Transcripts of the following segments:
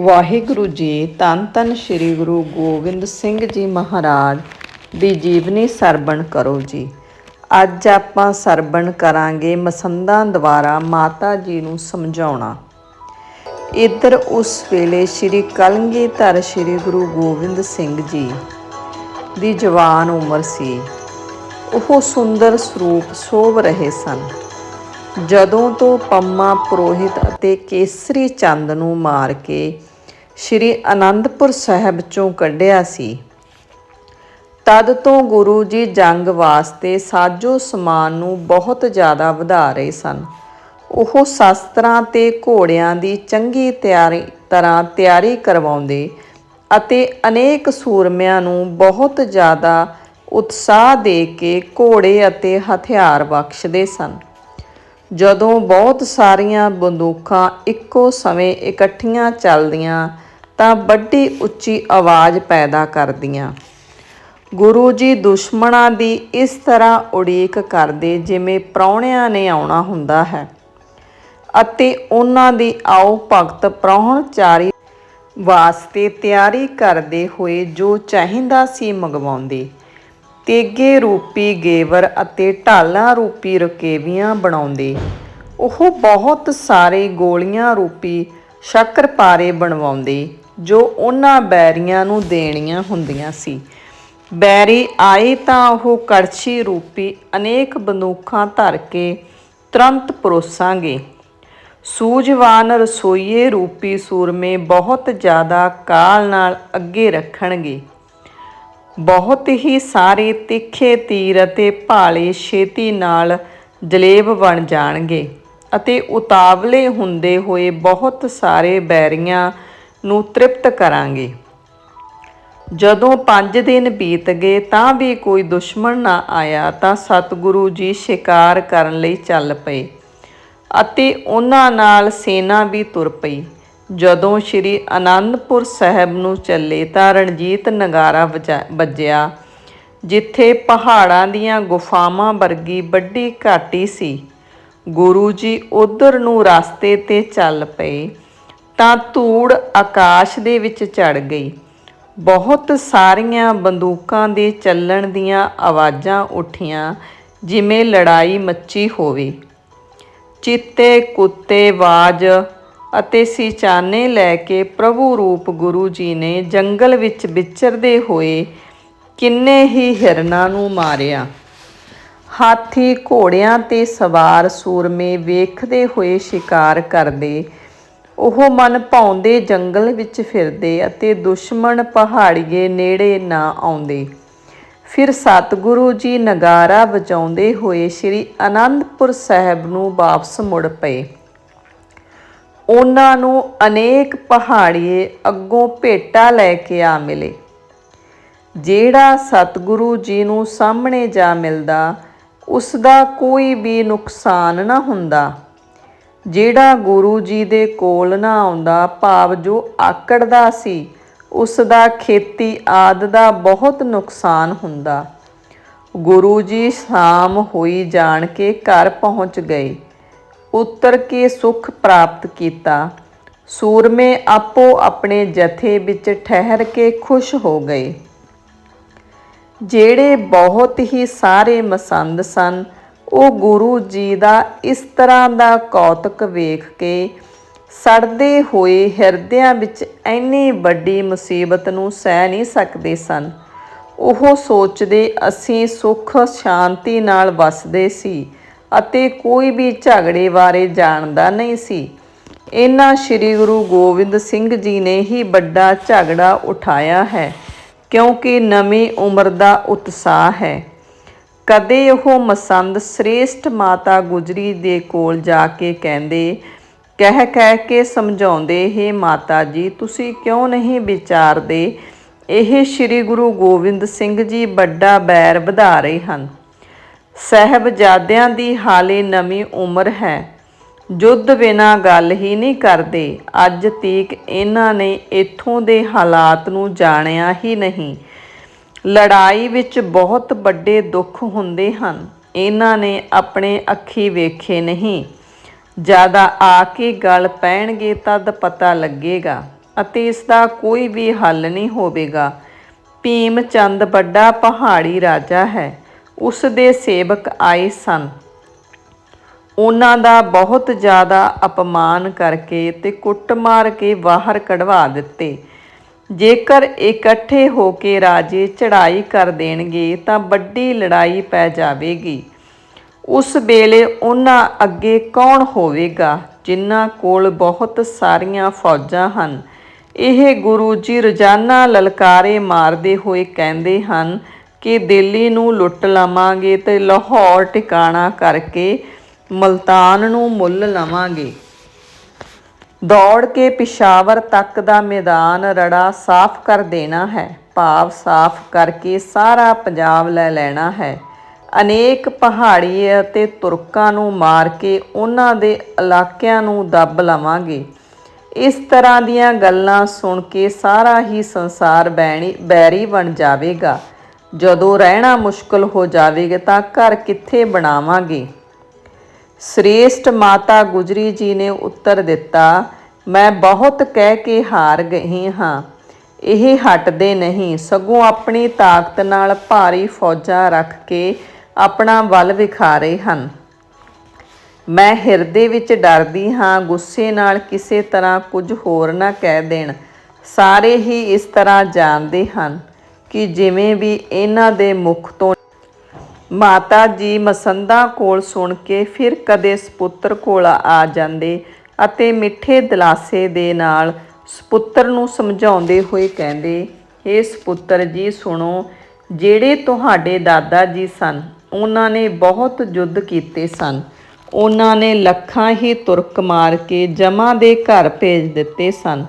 ਵਾਹਿਗੁਰੂ ਜੀ, ਧੰਨ ਧੰਨ ਸ੍ਰੀ ਗੁਰੂ ਗੋਬਿੰਦ ਸਿੰਘ ਜੀ ਮਹਾਰਾਜ ਦੀ ਜੀਵਨੀ ਸਰਵਣ ਕਰੋ ਜੀ। ਅੱਜ ਆਪਾਂ ਸਰਵਣ ਕਰਾਂਗੇ ਮਸੰਦਾਂ ਦੁਆਰਾ ਮਾਤਾ ਜੀ ਨੂੰ ਸਮਝਾਉਣਾ। ਇੱਧਰ ਉਸ ਵੇਲੇ ਸ੍ਰੀ ਕਲਗੀਧਰ ਸ੍ਰੀ ਗੁਰੂ ਗੋਬਿੰਦ ਸਿੰਘ ਜੀ ਦੀ ਜਵਾਨ ਉਮਰ ਸੀ। ਉਹ ਸੁੰਦਰ ਸਰੂਪ ਸੋਭ ਰਹੇ ਸਨ। ਜਦੋਂ ਤੋਂ ਪੰਮਾ ਪੁਰੋਹਿਤ ਅਤੇ ਕੇਸਰੀ ਚੰਦ ਨੂੰ ਮਾਰ ਕੇ ਸ੍ਰੀ ਅਨੰਦਪੁਰ ਸਾਹਿਬ ਚੋਂ ਕੱਢਿਆ ਸੀ, ਤਦ ਤੋਂ ਗੁਰੂ ਜੀ ਜੰਗ ਵਾਸਤੇ ਸਾਜੋ ਸਮਾਨ ਨੂੰ ਬਹੁਤ ਜ਼ਿਆਦਾ ਵਧਾ ਰਹੇ ਸਨ। ਉਹ ਸ਼ਾਸਤਰਾਂ ਤੇ ਘੋੜਿਆਂ ਦੀ ਚੰਗੀ ਤਿਆਰੀ, ਤਰ੍ਹਾਂ ਤਿਆਰੀ ਕਰਵਾਉਂਦੇ ਅਤੇ ਅਨੇਕ ਸੂਰਮਿਆਂ ਨੂੰ ਬਹੁਤ ਜ਼ਿਆਦਾ ਉਤਸ਼ਾਹ ਦੇ ਕੇ ਘੋੜੇ ਅਤੇ ਹਥਿਆਰ ਬਖਸ਼ਦੇ ਸਨ। ਜਦੋਂ ਬਹੁਤ ਸਾਰੀਆਂ ਬੰਦੂਕਾਂ ਇੱਕੋ ਸਮੇਂ ਇਕੱਠੀਆਂ ਚੱਲਦੀਆਂ, ਤਾਂ ਵੱਡੀ ਉੱਚੀ ਆਵਾਜ਼ ਪੈਦਾ ਕਰਦੀਆਂ। ਗੁਰੂ ਜੀ ਦੁਸ਼ਮਣਾਂ ਦੀ ਇਸ ਤਰ੍ਹਾਂ ਉਡੀਕ ਕਰਦੇ ਜਿਵੇਂ ਪ੍ਰਾਹੁਣਿਆਂ ਨੇ ਆਉਣਾ ਹੁੰਦਾ ਹੈ ਅਤੇ ਉਹਨਾਂ ਦੀ ਆਓ ਭਗਤ ਪ੍ਰਾਹੁਣਚਾਰੀ ਵਾਸਤੇ ਤਿਆਰੀ ਕਰਦੇ ਹੋਏ ਜੋ ਚਾਹੀਦਾ ਸੀ ਮੰਗਵਾਉਂਦੇ। ਤੇਗੇ ਰੂਪੀ ਗੇਵਰ ਅਤੇ ਢਾਲਾਂ ਰੂਪੀ ਰਕੇਵੀਆਂ ਬਣਾਉਂਦੇ। ਉਹ ਬਹੁਤ ਸਾਰੇ ਗੋਲੀਆਂ ਰੂਪੀ ਸ਼ੱਕਰਪਾਰੇ ਬਣਵਾਉਂਦੇ, ਜੋ ਉਹਨਾਂ ਬੈਰੀਆਂ ਨੂੰ ਦੇਣੀਆਂ ਹੁੰਦੀਆਂ ਸੀ। ਬੈਰੀ ਆਏ ਤਾਂ ਉਹ ਕੜਛੀ ਰੂਪੀ ਅਨੇਕ ਬੰਦੂਕਾਂ ਧਰ ਕੇ ਤੁਰੰਤ ਪਰੋਸਾਂਗੇ। ਸੂਝਵਾਨ ਰਸੋਈਏ ਰੂਪੀ ਸੂਰਮੇ ਬਹੁਤ ਜ਼ਿਆਦਾ ਕਾਲ ਨਾਲ ਅੱਗੇ ਰੱਖਣਗੇ। ਬਹੁਤ ਹੀ ਸਾਰੇ ਤਿੱਖੇ ਤੀਰ ਅਤੇ ਭਾਲੇ ਛੇਤੀ ਨਾਲ ਜਲੇਬ ਬਣ ਜਾਣਗੇ ਅਤੇ ਉਤਾਵਲੇ ਹੁੰਦੇ ਹੋਏ ਬਹੁਤ ਸਾਰੇ ਬੈਰੀਆਂ ਨੂੰ ਤ੍ਰਿਪਤ ਕਰਾਂਗੇ। ਜਦੋਂ 5 ਦਿਨ ਬੀਤ ਗਏ ਤਾਂ ਵੀ ਕੋਈ ਦੁਸ਼ਮਣ ਨਾ ਆਇਆ ਤਾਂ ਸਤਿਗੁਰੂ ਜੀ ਸ਼ਿਕਾਰ ਕਰਨ ਲਈ ਚੱਲ ਪਏ ਅਤੇ ਉਹਨਾਂ ਨਾਲ ਸੇਨਾ ਵੀ ਤੁਰ ਪਈ। ਜਦੋਂ ਸ਼੍ਰੀ ਅਨੰਦਪੁਰ ਸਾਹਿਬ ਨੂੰ ਚੱਲੇ ਤਾਂ ਰਣਜੀਤ ਨਗਾਰਾ ਵਜਾ- ਵੱਜਿਆ, ਜਿੱਥੇ ਪਹਾੜਾਂ ਦੀਆਂ ਗੁਫਾਵਾਂ ਵਰਗੀ ਵੱਡੀ ਘਾਟੀ ਸੀ। ਗੁਰੂ ਜੀ ਉਧਰ ਨੂੰ ਰਸਤੇ ਤੇ ਚੱਲ ਪਏ ਤਾਂ ਧੂੜ ਆਕਾਸ਼ ਦੇ ਵਿੱਚ ਚੜ ਗਈ। ਬਹੁਤ ਸਾਰੀਆਂ ਬੰਦੂਕਾਂ ਦੇ ਚੱਲਣ ਦੀਆਂ ਆਵਾਜ਼ਾਂ ਉੱਠੀਆਂ, ਜਿਵੇਂ ਲੜਾਈ ਮੱਚੀ ਹੋਵੇ। ਚਿੱਤੇ ਕੁੱਤੇ ਬਾਜ ਅਤੇ ਸਿਚਾਨੇ ਲੈ ਕੇ ਪ੍ਰਭੂ ਰੂਪ ਗੁਰੂ ਜੀ ਨੇ ਜੰਗਲ ਵਿੱਚ ਵਿਚਰਦੇ ਹੋਏ ਕਿੰਨੇ ਹੀ ਹਿਰਨਾਂ ਨੂੰ ਮਾਰਿਆ। ਹਾਥੀ ਘੋੜਿਆਂ ਤੇ ਸਵਾਰ ਸੂਰਮੇ ਵੇਖਦੇ ਹੋਏ ਸ਼ਿਕਾਰ ਕਰਦੇ। ਉਹ ਮਨ ਭਾਉਂਦੇ ਜੰਗਲ ਵਿੱਚ ਫਿਰਦੇ ਅਤੇ ਦੁਸ਼ਮਣ ਪਹਾੜੀਏ ਨੇੜੇ ਨਾ ਆਉਂਦੇ। ਫਿਰ ਸਤਿਗੁਰੂ ਜੀ ਨਗਾਰਾ ਵਜਾਉਂਦੇ ਹੋਏ ਸ੍ਰੀ ਅਨੰਦਪੁਰ ਸਾਹਿਬ ਨੂੰ ਵਾਪਸ ਮੁੜ ਪਏ। ਉਹਨਾਂ ਨੂੰ ਅਨੇਕ ਪਹਾੜੀਏ ਅੱਗੋਂ ਭੇਟਾ ਲੈ ਕੇ ਆ ਮਿਲੇ। ਜਿਹੜਾ ਸਤਿਗੁਰੂ ਜੀ ਨੂੰ ਸਾਹਮਣੇ ਜਾ ਮਿਲਦਾ ਉਸ ਦਾ ਕੋਈ ਵੀ ਨੁਕਸਾਨ ਨਾ ਹੁੰਦਾ। ਜਿਹੜਾ ਗੁਰੂ ਜੀ ਦੇ ਕੋਲ ਨਾ ਆਉਂਦਾ, ਭਾਵ ਜੋ ਆਕੜਦਾ ਸੀ ਉਸ ਦਾ ਖੇਤੀ ਆਦ ਦਾ ਬਹੁਤ ਨੁਕਸਾਨ ਹੁੰਦਾ। ਗੁਰੂ ਜੀ ਸ਼ਾਮ ਹੋਈ ਜਾਣ ਕੇ ਘਰ ਪਹੁੰਚ ਗਏ। ਉਤਰ ਕੇ ਸੁਖ ਪ੍ਰਾਪਤ ਕੀਤਾ। ਸੂਰਮੇ ਆਪੋ ਆਪਣੇ ਜਥੇ ਵਿੱਚ ਠਹਿਰ ਕੇ ਖੁਸ਼ ਹੋ ਗਏ। ਜਿਹੜੇ ਬਹੁਤ ਹੀ ਸਾਰੇ ਮਸੰਦ ਸਨ, ਉਹ ਗੁਰੂ ਜੀ ਦਾ ਇਸ ਤਰ੍ਹਾਂ ਦਾ ਕੌਤਕ ਵੇਖ ਕੇ ਸੜਦੇ ਹੋਏ ਹਿਰਦਿਆਂ ਵਿੱਚ ਇੰਨੀ ਵੱਡੀ ਮੁਸੀਬਤ ਨੂੰ ਸਹਿ ਨਹੀਂ ਸਕਦੇ ਸਨ। ਉਹ ਸੋਚਦੇ, ਅਸੀਂ ਸੁੱਖ, ਸ਼ਾਂਤੀ ਨਾਲ ਵਸਦੇ ਸੀ। ਅਤੇ ਕੋਈ ਵੀ ਝਗੜੇ ਬਾਰੇ ਜਾਣਦਾ ਨਹੀਂ ਸੀ। ਇਹਨਾਂ ਸ੍ਰੀ ਗੁਰੂ ਗੋਬਿੰਦ ਸਿੰਘ ਜੀ ਨੇ ਹੀ ਵੱਡਾ ਝਗੜਾ ਉਠਾਇਆ ਹੈ, ਕਿਉਂਕਿ ਨਵੀਂ ਉਮਰ ਦਾ ਉਤਸ਼ਾਹ ਹੈ। ਕਦੇ ਉਹ ਮਸੰਦ ਸ੍ਰੇਸ਼ਟ ਮਾਤਾ ਗੁਜਰੀ ਦੇ ਕੋਲ ਜਾ ਕੇ ਕਹਿੰਦੇ, ਕਹਿ ਕਹਿ ਕੇ ਸਮਝਾਉਂਦੇ हे ਮਾਤਾ ਜੀ, ਤੁਸੀਂ ਕਿਉਂ ਨਹੀਂ ਵਿਚਾਰਦੇ? ਇਹ ਸ੍ਰੀ ਗੁਰੂ ਗੋਬਿੰਦ ਸਿੰਘ ਜੀ ਵੱਡਾ ਬੈਰ ਵਧਾ ਰਹੇ ਹਨ। ਸਹਿਬਜ਼ਾਦਿਆਂ ਦੀ ਹਾਲੇ ਨਵੀਂ ਉਮਰ ਹੈ। ਜੁੱਧ ਬਿਨਾ ਗੱਲ ਹੀ ਨਹੀਂ ਕਰਦੇ। ਅੱਜ ਤੀਕ ਇਹਨਾਂ ਨੇ ਇੱਥੋਂ ਦੇ ਹਾਲਾਤ ਨੂੰ ਜਾਣਿਆ ਹੀ ਨਹੀਂ। ਲੜਾਈ ਵਿੱਚ ਬਹੁਤ ਵੱਡੇ ਦੁੱਖ ਹੁੰਦੇ ਹਨ। ਇਹਨਾਂ ਨੇ ਆਪਣੇ ਅੱਖੀ ਵੇਖੇ ਨਹੀਂ। ਜ਼ਿਆਦਾ ਆ ਕੇ ਗੱਲ ਪੈਣਗੇ ਤਦ ਪਤਾ ਲੱਗੇਗਾ ਅਤੇ ਇਸ ਦਾ ਕੋਈ ਵੀ ਹੱਲ ਨਹੀਂ ਹੋਵੇਗਾ। ਭੀਮ ਚੰਦ ਵੱਡਾ ਪਹਾੜੀ ਰਾਜਾ ਹੈ। ਉਸ ਦੇ ਸੇਵਕ ਆਏ ਸਨ। ਉਹਨਾਂ ਦਾ ਬਹੁਤ ਜ਼ਿਆਦਾ ਅਪਮਾਨ ਕਰਕੇ ਤੇ ਕੁੱਟਮਾਰ ਕੇ ਬਾਹਰ ਕਢਵਾ ਦਿੱਤੇ। ਜੇਕਰ ਇਕੱਠੇ ਹੋ ਕੇ ਰਾਜੇ ਚੜ੍ਹਾਈ ਕਰ ਦੇਣਗੇ ਤਾਂ ਵੱਡੀ ਲੜਾਈ ਪੈ ਜਾਵੇਗੀ। ਉਸ ਵੇਲੇ ਉਹਨਾਂ ਅੱਗੇ ਕੌਣ ਹੋਵੇਗਾ, ਜਿਨ੍ਹਾਂ ਕੋਲ ਬਹੁਤ ਸਾਰੀਆਂ ਫੌਜਾਂ ਹਨ। ਇਹ ਗੁਰੂ ਜੀ ਰੋਜ਼ਾਨਾ ਲਲਕਾਰੇ ਮਾਰਦੇ ਹੋਏ ਕਹਿੰਦੇ ਹਨ ਕਿ ਦਿੱਲੀ ਨੂੰ ਲੁੱਟ ਲਵਾਂਗੇ ਤੇ ਲਾਹੌਰ ਟਿਕਾਣਾ ਕਰਕੇ ਮਲਤਾਨ ਨੂੰ ਮੁੱਲ ਲਵਾਂਗੇ। ਦੌੜ ਕੇ ਪਿਸ਼ਾਵਰ ਤੱਕ ਦਾ ਮੈਦਾਨ ਰੜਾ ਸਾਫ਼ ਕਰ ਦੇਣਾ ਹੈ। ਭਾਵ ਸਾਫ਼ ਕਰਕੇ ਸਾਰਾ ਪੰਜਾਬ ਲੈ ਲੈਣਾ ਹੈ। ਅਨੇਕ ਪਹਾੜੀ ਅਤੇ ਤੁਰਕਾਂ ਨੂੰ ਮਾਰ ਕੇ ਉਹਨਾਂ ਦੇ ਇਲਾਕਿਆਂ ਨੂੰ ਦੱਬ ਲਵਾਂਗੇ। ਇਸ ਤਰ੍ਹਾਂ ਦੀਆਂ ਗੱਲਾਂ ਸੁਣ ਕੇ ਸਾਰਾ ਹੀ ਸੰਸਾਰ ਬੈਣੀ ਬੈਰੀ ਬਣ ਜਾਵੇਗਾ। ਜਦੋਂ ਰਹਿਣਾ ਮੁਸ਼ਕਲ ਹੋ ਜਾਵੇਗਾ ਤਾਂ ਘਰ ਕਿੱਥੇ ਬਣਾਵਾਂਗੇ? ਸ੍ਰੇਸ਼ਟ ਮਾਤਾ ਗੁਜਰੀ ਜੀ ਨੇ ਉੱਤਰ ਦਿੱਤਾ, ਮੈਂ ਬਹੁਤ ਕਹਿ ਕੇ ਹਾਰ ਗਈ ਹਾਂ। ਇਹ ਹਟਦੇ ਨਹੀਂ। ਸਗੋਂ ਆਪਣੀ ਤਾਕਤ ਨਾਲ ਭਾਰੀ ਫੌਜਾਂ ਰੱਖ ਕੇ ਆਪਣਾ ਬਲ ਵਿਖਾ ਰਹੇ ਹਨ। ਮੈਂ ਹਿਰਦੇ ਵਿੱਚ ਡਰਦੀ ਹਾਂ। ਗੁੱਸੇ ਨਾਲ ਕਿਸੇ ਤਰ੍ਹਾਂ ਕੁਝ ਹੋਰ ਨਾ ਕਹਿ ਦੇਣ। ਸਾਰੇ ਹੀ ਇਸ ਤਰ੍ਹਾਂ ਜਾਣਦੇ ਹਨ। ਕਿ ਜਿਵੇਂ ਵੀ ਇਹਨਾਂ ਦੇ ਮੁਖ ਤੋਂ ਮਾਤਾ ਜੀ ਮਸੰਦਾ ਕੋਲ ਸੁਣ ਕੇ ਫਿਰ ਕਦੇ ਸਪੁੱਤਰ ਕੋਲ ਆ ਜਾਂਦੇ ਅਤੇ ਮਿੱਠੇ ਦਿਲਾਸੇ ਦੇ ਨਾਲ ਸਪੁੱਤਰ ਨੂੰ ਸਮਝਾਉਂਦੇ ਹੋਏ ਕਹਿੰਦੇ हे ਸਪੁੱਤਰ ਜੀ, ਸੁਣੋ, ਜਿਹੜੇ ਤੁਹਾਡੇ ਦਾਦਾ ਜੀ ਸਨ, ਉਹਨਾਂ ਨੇ ਬਹੁਤ ਯੁੱਧ ਕੀਤੇ ਸਨ। ਉਹਨਾਂ ਨੇ ਲੱਖਾਂ ਹੀ ਤੁਰਕ ਮਾਰ ਕੇ ਜਮਾ ਦੇ ਘਰ ਭੇਜ ਦਿੱਤੇ ਸਨ।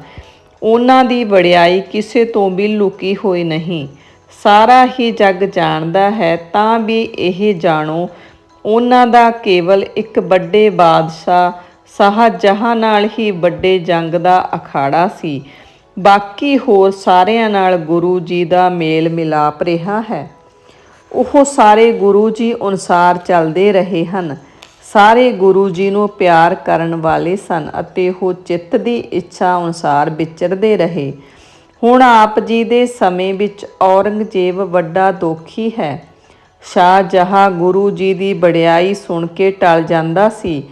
ਉਹਨਾਂ ਦੀ ਵਡਿਆਈ ਕਿਸੇ ਤੋਂ ਵੀ ਲੁਕੀ ਹੋਈ ਨਹੀਂ। ਸਾਰਾ ਹੀ ਜੱਗ ਜਾਣਦਾ ਹੈ, ਤਾਂ ਵੀ ਇਹ ਜਾਣੋ, ਉਹਨਾਂ ਦਾ ਕੇਵਲ ਇੱਕ ਵੱਡੇ ਬਾਦਸ਼ਾਹ ਸ਼ਾਹਜਹਾਂ ਨਾਲ ਹੀ ਵੱਡੇ ਜੰਗ ਦਾ ਅਖਾੜਾ ਸੀ। ਬਾਕੀ ਹੋਰ ਸਾਰਿਆਂ ਨਾਲ ਗੁਰੂ ਜੀ ਦਾ ਮੇਲ ਮਿਲਾਪ ਰਿਹਾ ਹੈ। ਉਹ ਸਾਰੇ ਗੁਰੂ ਜੀ ਅਨੁਸਾਰ ਚੱਲਦੇ ਰਹੇ ਹਨ। ਸਾਰੇ ਗੁਰੂ ਜੀ ਨੂੰ ਪਿਆਰ ਕਰਨ ਵਾਲੇ ਸਨ ਅਤੇ ਉਹ ਚਿੱਤ ਦੀ ਇੱਛਾ ਅਨੁਸਾਰ ਵਿਚਰਦੇ ਰਹੇ। ਹੁਣ ਆਪ ਜੀ ਦੇ ਸਮੇਂ ਵਿੱਚ ਔਰੰਗਜ਼ੇਬ ਵੱਡਾ ਦੋਖੀ ਹੈ। ਸ਼ਾਹ ਜਹਾਂ ਗੁਰੂ ਜੀ ਦੀ ਬੜਿਆਈ ਸੁਣ ਕੇ ਟਲ ਜਾਂਦਾ ਸੀ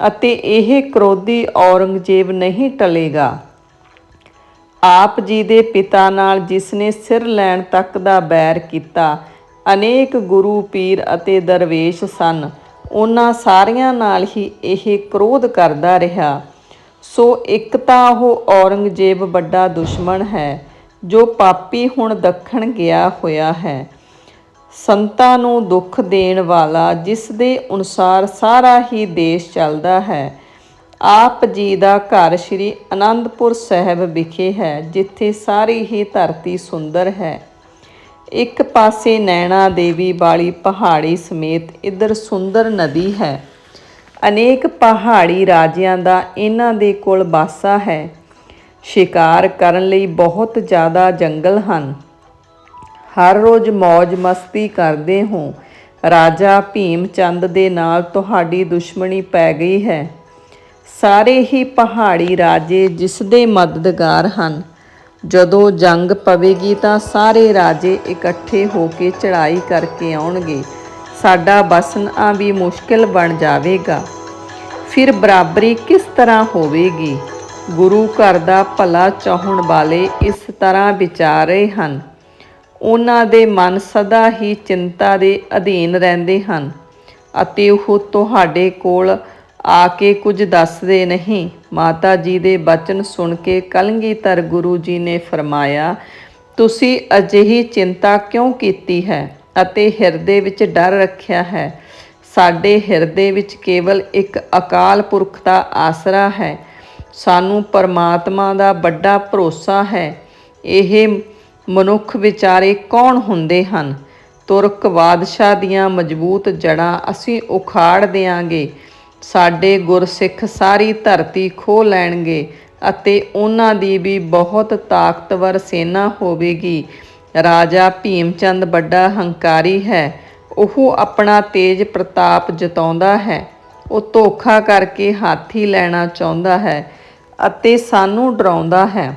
ਅਤੇ ਇਹ ਕ੍ਰੋਧੀ ਔਰੰਗਜ਼ੇਬ ਨਹੀਂ ਟਲੇਗਾ। ਆਪ ਜੀ ਦੇ ਪਿਤਾ ਨਾਲ ਜਿਸ ਨੇ ਸਿਰ ਲੈਣ ਤੱਕ ਦਾ ਬੈਰ ਕੀਤਾ, ਅਨੇਕ ਗੁਰੂ ਪੀਰ ਅਤੇ ਦਰਵੇਸ਼ ਸਨ। ਉਹਨਾਂ ਸਾਰਿਆਂ ਨਾਲ ਹੀ ਇਹ ਕ੍ਰੋਧ ਕਰਦਾ ਰਿਹਾ। ਸੋ ਇੱਕ ਤਾਂ ਉਹ ਔਰੰਗਜ਼ੇਬ ਵੱਡਾ ਦੁਸ਼ਮਣ ਹੈ, ਜੋ ਪਾਪੀ ਹੁਣ ਦੱਖਣ ਗਿਆ ਹੋਇਆ ਹੈ। ਸੰਤਾਂ ਨੂੰ ਦੁੱਖ ਦੇਣ ਵਾਲਾ ਜਿਸ ਦੇ ਅਨੁਸਾਰ ਸਾਰਾ ਹੀ ਦੇਸ਼ ਚੱਲਦਾ ਹੈ। ਆਪ ਜੀ ਦਾ ਘਰ ਸ੍ਰੀ ਅਨੰਦਪੁਰ ਸਾਹਿਬ ਵਿਖੇ ਹੈ, ਜਿੱਥੇ ਸਾਰੀ ਹੀ ਧਰਤੀ ਸੁੰਦਰ ਹੈ। ਇੱਕ ਪਾਸੇ ਨੈਣਾ ਦੇਵੀ ਵਾਲੀ ਪਹਾੜੀ ਸਮੇਤ ਇੱਧਰ ਸੁੰਦਰ ਨਦੀ ਹੈ। ਅਨੇਕ ਪਹਾੜੀ ਰਾਜਿਆਂ ਦਾ ਇਹਨਾਂ ਦੇ ਕੋਲ ਬਾਸਾ ਹੈ। ਸ਼ਿਕਾਰ ਕਰਨ ਲਈ ਬਹੁਤ ਜ਼ਿਆਦਾ ਜੰਗਲ ਹਨ। ਹਰ ਰੋਜ਼ ਮौज ਮਸਤੀ ਕਰਦੇ ਹੋ। ਰਾਜਾ ਭੀਮ ਚੰਦ ਦੇ ਨਾਲ ਤੁਹਾਡੀ ਦੁਸ਼ਮਣੀ ਪੈ ਗਈ ਹੈ। ਸਾਰੇ ਹੀ ਪਹਾੜੀ ਰਾਜੇ ਜਿਸ ਦੇ ਮਦਦਗਾਰ ਹਨ। ਜਦੋਂ ਜੰਗ ਪਵੇਗੀ ਤਾਂ ਸਾਰੇ ਰਾਜੇ ਇਕੱਠੇ ਹੋ ਕੇ ਚੜ੍ਹਾਈ ਕਰਕੇ ਆਉਣਗੇ। ਸਾਡਾ ਬਸਣਾ ਵੀ ਮੁਸ਼ਕਿਲ ਬਣ ਜਾਵੇਗਾ। ਫਿਰ ਬਰਾਬਰੀ ਕਿਸ ਤਰ੍ਹਾਂ ਹੋਵੇਗੀ? ਗੁਰੂ ਘਰ ਦਾ ਭਲਾ ਚਾਹਣ ਵਾਲੇ ਇਸ ਤਰ੍ਹਾਂ ਵਿਚਾਰ ਰਹੇ ਹਨ। ਉਹਨਾਂ ਦੇ ਮਨ ਸਦਾ ਹੀ ਚਿੰਤਾ ਦੇ ਅਧੀਨ ਰਹਿੰਦੇ ਹਨ ਅਤੇ ਉਹ ਤੁਹਾਡੇ ਕੋਲ ਆ ਕੇ ਕੁਝ ਦੱਸਦੇ ਨਹੀਂ। ਮਾਤਾ ਜੀ ਦੇ ਬਚਨ ਸੁਣ ਕੇ ਕਲਗੀਧਰ ਗੁਰੂ ਜੀ ਨੇ ਫਰਮਾਇਆ, ਤੁਸੀਂ ਅਜਿਹੀ ਚਿੰਤਾ ਕਿਉਂ ਕੀਤੀ ਹੈ? ਅਤੇ ਹਿਰਦੇ ਵਿੱਚ ਡਰ ਰੱਖਿਆ ਹੈ। ਸਾਡੇ ਹਿਰਦੇ ਵਿੱਚ ਕੇਵਲ ਇੱਕ ਅਕਾਲ ਪੁਰਖ ਦਾ ਆਸਰਾ ਹੈ। ਸਾਨੂੰ ਪਰਮਾਤਮਾ ਦਾ ਵੱਡਾ ਭਰੋਸਾ ਹੈ। ਇਹ ਮਨੁੱਖ ਵਿਚਾਰੇ ਕੌਣ ਹੁੰਦੇ ਹਨ? ਤੁਰਕ ਬਾਦਸ਼ਾਹ ਦੀਆਂ ਮਜ਼ਬੂਤ ਜੜਾਂ ਅਸੀਂ ਉਖਾੜ ਦੇਾਂਗੇ ਸਾਡੇ ਗੁਰਸਿੱਖ ਸਾਰੀ ਧਰਤੀ ਖੋ ਲੈਣਗੇ ਅਤੇ ਉਹਨਾਂ ਦੀ ਵੀ ਬਹੁਤ ਤਾਕਤਵਰ ਸੈਨਾ ਹੋਵੇਗੀ। ਰਾਜਾ ਭੀਮਚੰਦ ਵੱਡਾ ਹੰਕਾਰੀ ਹੈ। ਉਹ ਆਪਣਾ ਤੇਜ ਪ੍ਰਤਾਪ ਜਤਾਉਂਦਾ ਹੈ। ਉਹ ਧੋਖਾ ਕਰਕੇ ਹਾਥੀ ਲੈਣਾ ਚਾਹੁੰਦਾ ਹੈ ਅਤੇ ਸਾਨੂੰ ਡਰਾਉਂਦਾ ਹੈ।